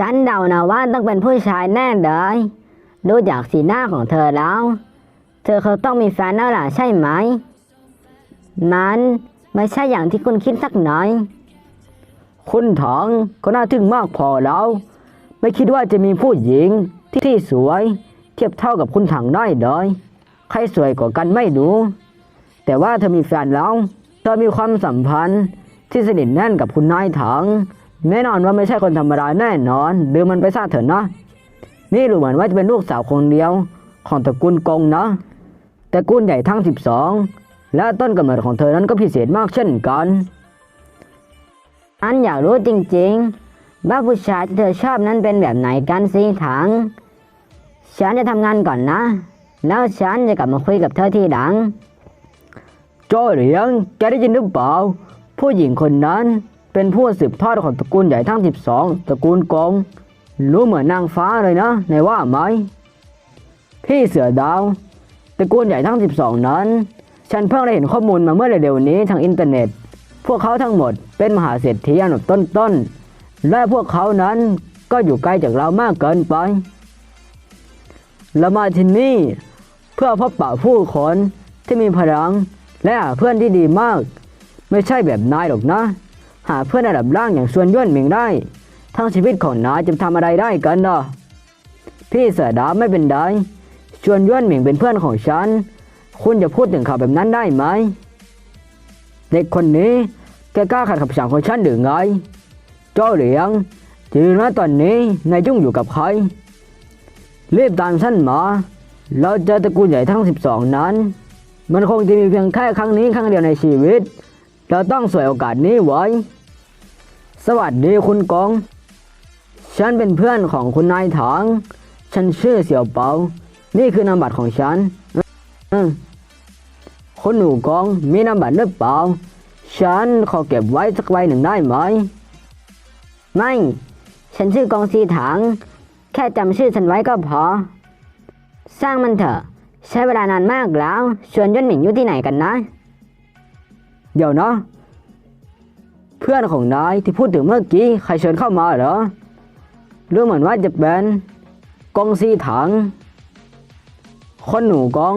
ฉันเดานะว่าต้องเป็นผู้ชายแน่เลยดูจากสีหน้าของเธอแล้ว เธอเขาต้องมีแฟนแล้วล่ะใช่ไหม นั้นไม่ใช่อย่างที่คุณคิดสักหน่อย คุณถังก็น่าทึ่งมากพอแล้ว ไม่คิดว่าจะมีผู้หญิงที่ที่สวย เทียบเท่ากับคุณถังได้เลยใครสวยกว่ากันไม่รู้ แต่ว่าเธอมีแฟนแล้ว เธอมีความสัมพันธ์ที่สนิทแน่นกับคุณนายถัง แน่นอนว่าไม่ใช่คนธรรมดาแน่นอนดืมมันไปซะเถอะนาะนี่ดูเหมือนว่าจะเป็นลูกสาวคนเดียวของตระกูลกงเนาะตระกูลใหญ่ทั้ง 12 และต้นกำเนิดของเธอนั้นก็พิเศษมากเช่นกันอันอยากรู้จริงๆว่าผู้ชายที่เธอชอบนั้นเป็นแบบไหนกันสิถัง ฉันจะทำงานก่อนนะ แล้วฉันจะกลับมาคุยกับเธอทีหลัง โจ้เหลียงแกได้ยินหรือเปล่า ผู้หญิงคนนั้น เป็นผู้สืบทอดของตระกูลใหญ่ทั้ง 12 ตระกูลกงรู้เหมือนนางฟ้าเลยนะในว่าไหม พี่เสือดาว ตระกูลใหญ่ทั้ง 12 นั้น ฉันเพิ่งได้เห็นข้อมูลมาเมื่อเร็วๆนี้ทางอินเทอร์เน็ต พวกเขาทั้งหมดเป็นมหาเศรษฐีอันดับต้นๆ และพวกเขานั้นก็อยู่ไกลจากเรามากเกินไปเรามาที่นี่เพื่อพบปะผู้คนที่มีพลังและเพื่อนที่ดีมาก ไม่ใช่แบบนายหรอกนะ หาเพื่อนระดับล่างอย่างส่วนย่นหมิงได้ ทั้งชีวิตของนายจะทำอะไรได้กันเนาะพี่เสือดาไม่เป็นไรชวนย่วนหมิงเป็นเพื่อนของฉัน คุณจะพูดถึงเขาแบบนั้นได้ไหม เด็กคนนี้แกกล้าขัดคำสั่งของฉันหรือไง เจ้าเหลียงจริงนะตอนนี้นายยุ่งอยู่กับใครรีบตามฉันมา เราจอตระกูลใหญ่ทั้ง 12 นั้น มันคงจะมีเพียงแค่ครั้งนี้ครั้งเดียวในชีวิต เราต้องสวยโอกาสนี้ไว้ สวัสดีคุณกองฉันเป็นเพื่อนของคุณนายถางฉันชื่อเสี่ยวเปา นี่คือนามบัตรของฉันคุณหนูกองมีนามบัตรหรือเปล่า ฉันขอเก็บไว้สักใบหนึ่งได้ไหม ไม่ ฉันชื่อกองซีถัง แค่จำชื่อฉันไว้ก็พอ สร้างมันเถอะ ใช้เวลานานมากแล้ว ชวนย่นหมิงอยู่ที่ไหนกันนะ เดี๋ยวนะ เพื่อนของนายที่พูดถึงเมื่อกี้ใครเชิญเข้ามาเหรอรู้เหมือนว่าจะเป็นกองซีถัง คนหนูกอง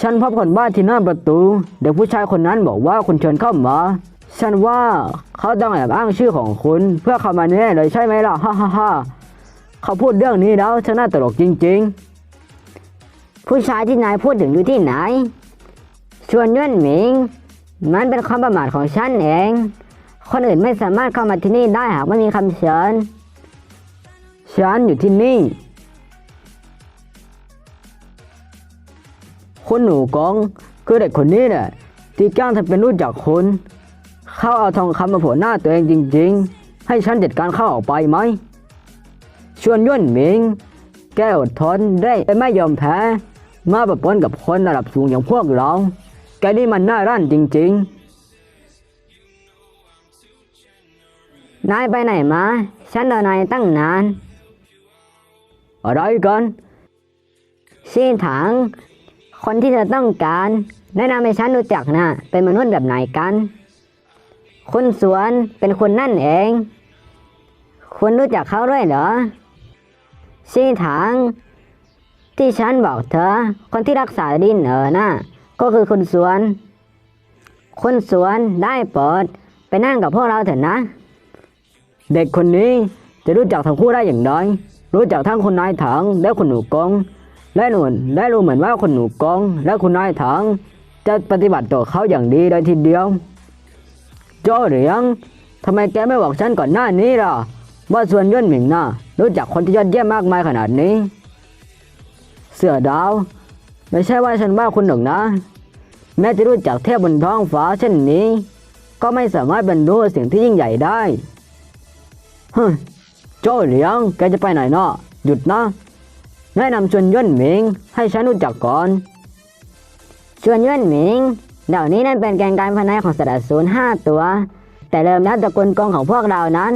ฉันพบคนบ้านที่หน้าประตู เด็กผู้ชายคนนั้นบอกว่าคุณเชิญเข้ามา ฉันว่าเขาต้องแอบอ้างชื่อของคุณ เพื่อเข้ามาแน่เลยใช่ไหมล่ะฮ่าฮ่าฮ่าเขาพูดเรื่องนี้แล้วฉันน่าตลกจริง ๆ ผู้ชายที่นายพูดถึงอยู่ที่ไหน ชวนย่นหมิง มันเป็นความประมาทของฉันเอง คนอื่นไม่สามารถเข้ามาที่นี่ได้หากไม่มีคำเชิญฉันอยู่ที่นี่ คุณหนูกองคือเด็กคนนี้แหละที่แกล้งทำเป็นรู้จักคุณเขาเอาทองคำมาโผล่หน้าตัวเองจริง ๆ ให้ฉันจัดการเข้าออกไปไหม ชวนย่นหมิง แกอดทนได้ไม่ยอมแพ้ มาปะปนกับคนระดับสูงอย่างพวกเรา แกนี่มันน่ารั้นจริง ๆ นายไปไหนมา ฉันรอนายตั้งนาน อะไรกันชีถัง คนที่เธอต้องการ แนะนำให้ฉันรู้จักนะ เป็นมนุษย์แบบไหนกัน คุณสวนเป็นคุณนั่นเอง คุณรู้จักเขาด้วยเหรอชีถัง ที่ฉันบอกเธอ คนที่รักษาดินเออน่ะก็คือคุณสวน คุณสวนได้โปรดไปนั่งกับพวกเราเถอะนะ เด็กคนนี้จะรู้จักทั้งคู่ได้อย่างไรรู้จักทั้งคุณนายถังและคุณหนูกองและหนุนและรู้เหมือนว่าคุณหนูกองและคุณนายถังจะปฏิบัติต่อเขาอย่างดีเลยทีเดียวเจ้เหลียงทำไมแกไม่บอกฉันก่อนหน้านี้ล่ะว่าส่วนย่นหมิงน่ะรู้จักคนที่ยอดเยี่ยมมากมายขนาดนี้ เสือดาว ไม่ใช่ว่าฉันว่าคุณหรอกนะ แม้จะรู้จักเทพบนท้องฟ้าเช่นนี้ ก็ไม่สามารถบรรลุสิ่งที่ยิ่งใหญ่ได้ ฮึโจ้เหลียงแกจะไปไหนเนาะหยุดนะ แนะนำชวนย่นหมิง ให้ฉันรู้จักก่อน ชวนย่นหมิงเดี๋ยวนี้นั่นเป็นแกงการพนันของสระศูนย์ห้าตัว แต่เริ่มแล้วตระกูลกองของพวกเรานั้น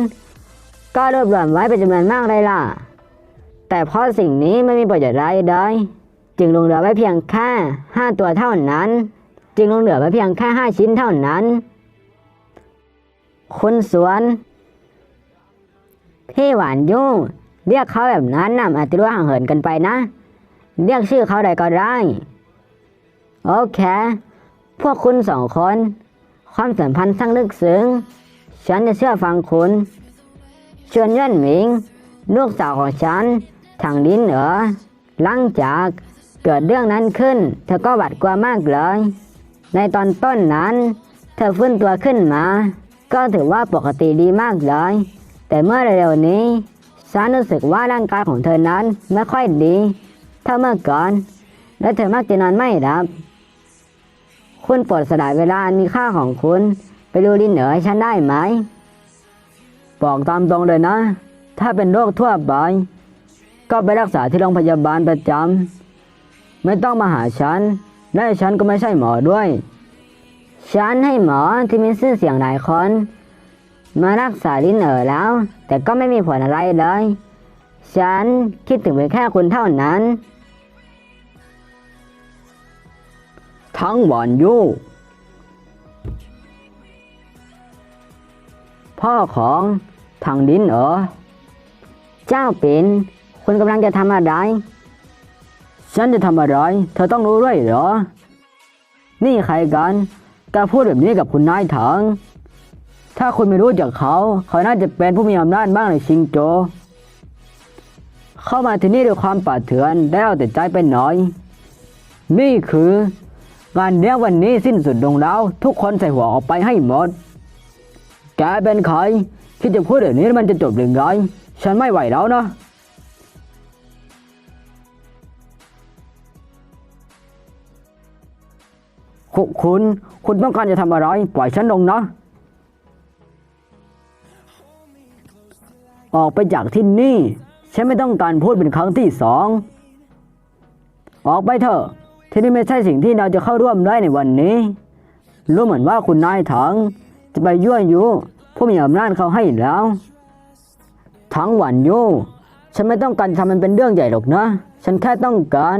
ก็รวบรวมไว้เป็นจำนวนมากเลยล่ะ แต่เพราะสิ่งนี้ไม่มีประโยชน์อะไรเลย จึงลงเหลือไว้เพียงแค่ห้าตัวเท่านั้น จึงลงเหลือไว้เพียงแค่ห้าชิ้นเท่านั้น คุณสวน พี่หวานยุ่ง เรียกเขาแบบนั้นน่ะอาจจะรู้ห่างเหินกันไปนะ เรียกชื่อเขาใดก็ได้ โอเค พวกคุณสองคน ความสัมพันธ์ช่างลึกซึ้ง ฉันจะเชื่อฟังคุณชวนย่นหมิง ลูกสาวของฉันทางลิ้นเอ๋อหลังจากเกิดเรื่องนั้นขึ้น เธอก็หวาดกลัวมากเลย ในตอนต้นนั้น เธอฟื้นตัวขึ้นมา ก็ถือว่าปกติดีมากเลย แต่เมื่อเร็วๆนี้ ฉันรู้สึกว่าร่างกายของเธอนั้นไม่ค่อยดีเท่าเมื่อก่อน และเธอมักจะนอนไม่หลับ คุณปรดสละเวลาอันมีค่าของคุณ ไปดูลินเหนือให้ฉันได้ไหม บอกตามตรงเลยนะ ถ้าเป็นโรคทั่วไป ก็ไปรักษาที่โรงพยาบาลประจำไม่ต้องมาหาฉัน และฉันก็ไม่ใช่หมอด้วย ฉันให้หมอที่มีชื่อเสียงหลายคน มารักษาลิ้นเอ๋อแล้ว แต่ก็ไม่มีผลอะไรเลย ฉันคิดถึงเพียงแค่คุณเท่านั้น ทั้งหวานยูพ่อของทางดินเอ๋อเจ้าปิ่นคุณกำลังจะทำอะไร ฉันจะทำอะไร เธอต้องรู้ด้วยเหรอ นี่ใครกันกล้าพูดแบบนี้กับคุณนายถัง ถ้าคุณไม่รู้จักเขา เขาน่าจะเป็นผู้มีอำนาจบ้างในชิงโจ เข้ามาที่นี่ด้วยความป่าเถื่อนได้เอาแต่ใจไปหน่อย นี่คืองานเลี้ยงวันนี้สิ้นสุดลงแล้ว ทุกคนใส่หัวออกไปให้หมด แกเป็นใครที่จะพูดแบบนี้แล้มันจะจบหรือไงฉันไม่ไหวแล้วนะคุคุณ คุณต้องการจะทำอะไร ปล่อยฉันลงนะ ออกไปจากที่นี่ ฉันไม่ต้องการพูดเป็นครั้งที่สอง ออกไปเถอะ ที่นี่ไม่ใช่สิ่งที่เราจะเข้าร่วมได้ในวันนี้ รู้เหมือนว่าคุณนายถัง จะไปยั่วยุผู้มีอำนาจเขาให้แล้ว ทั้งหวันยูฉันไม่ต้องการทำมันเป็นเรื่องใหญ่หรอกนะ ฉันแค่ต้องการ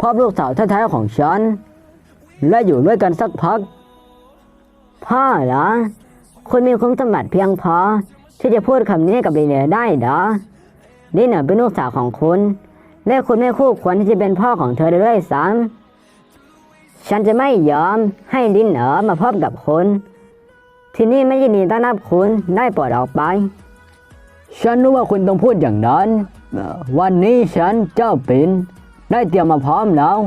พบลูกสาวแท้ๆของฉัน และอยู่ด้วยกันสักพัก พ่อเหรอ คุณมีคุณสมบัติเพียงพอ ที่จะพูดคำนี้กับลินเนือได้เหรอลินเนือเป็นลูกสาวของคุณ และคุณไม่คู่ควรที่จะเป็นพ่อของเธอเลยด้วยซ้ำฉันจะไม่ยอมให้ลินเหนือมาพบกับคุณ ที่นี่ไม่ยินดีต้อนรับคุณได้ปลดออกไป ฉันรู้ว่าคุณต้องพูดอย่างนั้น วันนี้ฉันเจ้าปินได้เตรียมมาพร้อมแล้ว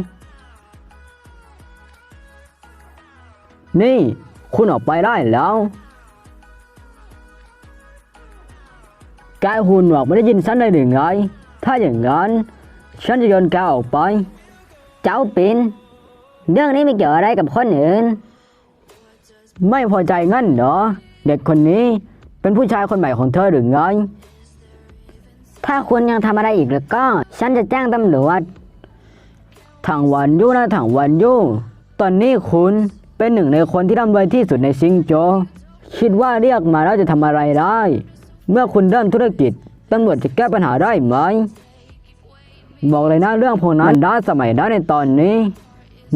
นี่ คุณออกไปได้แล้ว แกหูหนวกไม่ได้ยินฉันเลยหรือไงถ้าอย่างนั้นฉันจะโยนแกออกไป เจ้าปินเรื่องนี้ไม่เกี่ยวอะไรกับคนอื่น ไม่พอใจงั้นเหรอ เด็กคนนี้เป็นผู้ชายคนใหม่ของเธอหรือไง ถ้าคุณยังทำอะไรอีกแล้วก็ ฉันจะแจ้งตำรวจถังวันยู่นะถังวันยู่ตอนนี้คุณเป็นหนึ่งในคนที่ร่ำรวยที่สุดในซิงโจ คิดว่าเรียกมาแล้วจะทำอะไรได้ เมื่อคุณเริ่มธุรกิจตำรวจจะแก้ปัญหาได้ไหม บอกเลยนะเรื่องพวกนั้นด้าสมัยด้าในตอนนี้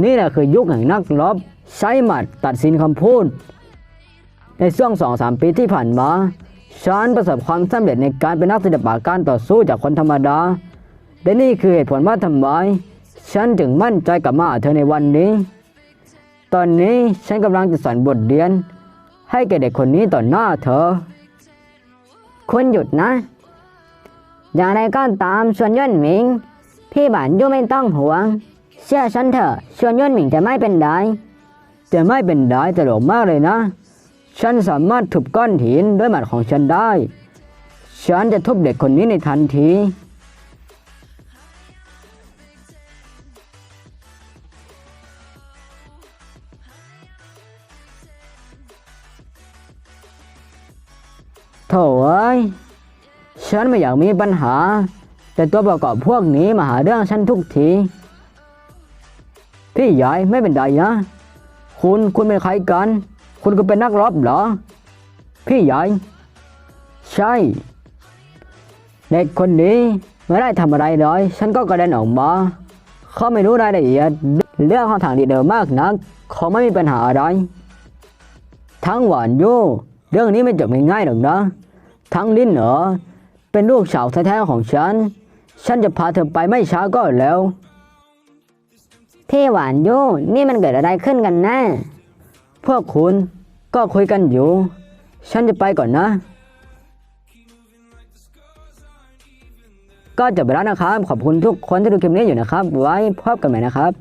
นี่แหละคือยุคแห่งนักรบใช้หมัดตัดสินคำพูด ในช่วงสองสามปีที่ผ่านมาฉันประสบความสำเร็จในการเป็นนักศิลปะการต่อสู้จากคนธรรมดาและนี่คือเหตุผลว่าทำไมฉันถึงมั่นใจกับมาหาเธอในวันนี้ ตอนนี้ฉันกำลังจะสอนบทเรียน ให้แก่เด็กคนนี้ต่อหน้าเธอ คุณหยุดนะ อย่างไรก็ตามชวนย่นหมิง พี่บานยู่ไม่ต้องห่วง เชื่อฉันเถอะชวนย่นหมิงจะไม่เป็นไรจะไม่เป็นไรตลกมากเลยนะ ฉันสามารถทุบก้อนหินด้วยหมัดของฉันได้ ฉันจะทุบเด็กคนนี้ในทันที ฉันไม่อยากมีปัญหา แต่ตัวประกอบพวกนี้มาหาเรื่องฉันทุกที พี่ใหญ่ไม่เป็นไรนะ คุณคุณเป็นใครกัน คุณก็เป็นนักรบเหรอ พี่ใหญ่ ใช่ เด็กคนนี้ไม่ได้ทำอะไรเลย ฉันก็กระเด็นออกมา เขาไม่รู้รายละเอียดเรื่องของทางดีเดิมมากนักเขาไม่มีปัญหาอะไร ทั้งหวานโยเรื่องนี้ไม่จบง่ายๆหรอกนะ ทั้งลิ้นเหรอเป็นลูกสาวแท้ๆของฉัน ฉันจะพาเธอไปไม่ช้าก็แล้วพี่หวานยูนี่มันเกิดอะไรขึ้นกันน่พวกคุณก็คุยกันอยู่ ฉันจะไปก่อนนะ ก็จบไปแล้วนะครับ ขอบคุณทุกคนที่ดูคลิปนี้อยู่นะครับ ไว้พบกันใหม่นะครับ